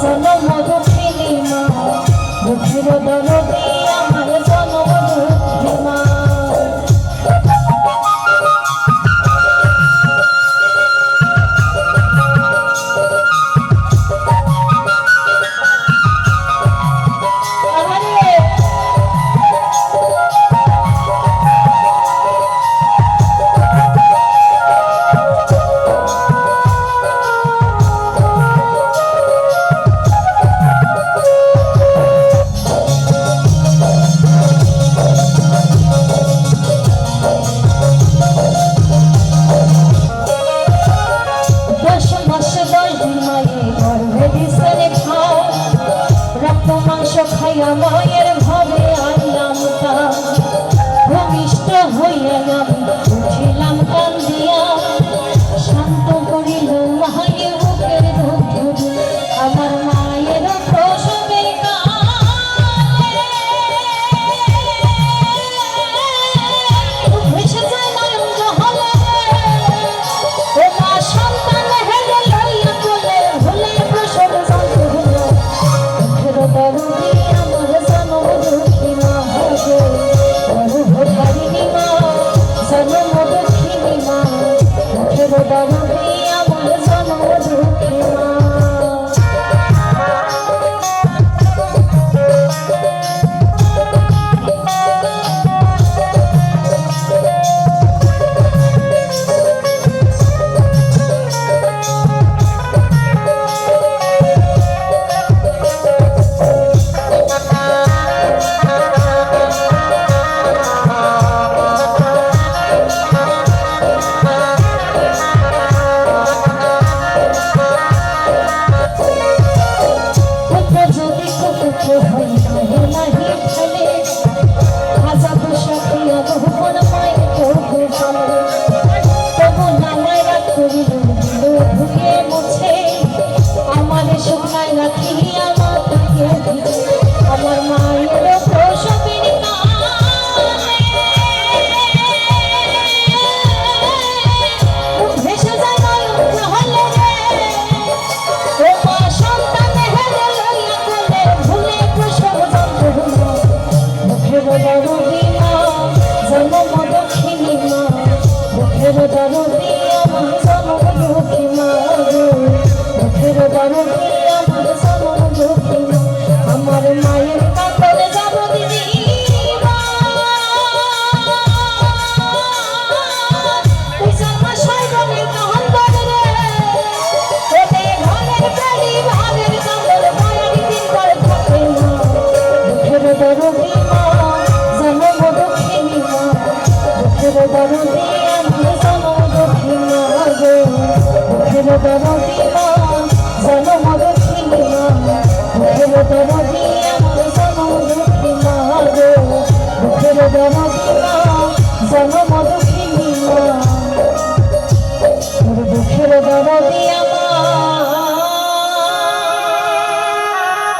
শোনো মধু ফিলিমা বুকের দরবে মায়ের ভবে দারু দিয়া জন্ম দুঃখী মা দুঃখের দারু দিয়া ভগবতর দিয়া জনম দক্ষিণা ভগবতর দিয়া জনম দক্ষিণা গো ভগবতর দিয়া জনম দক্ষিণা দুঃখের দর দিয়া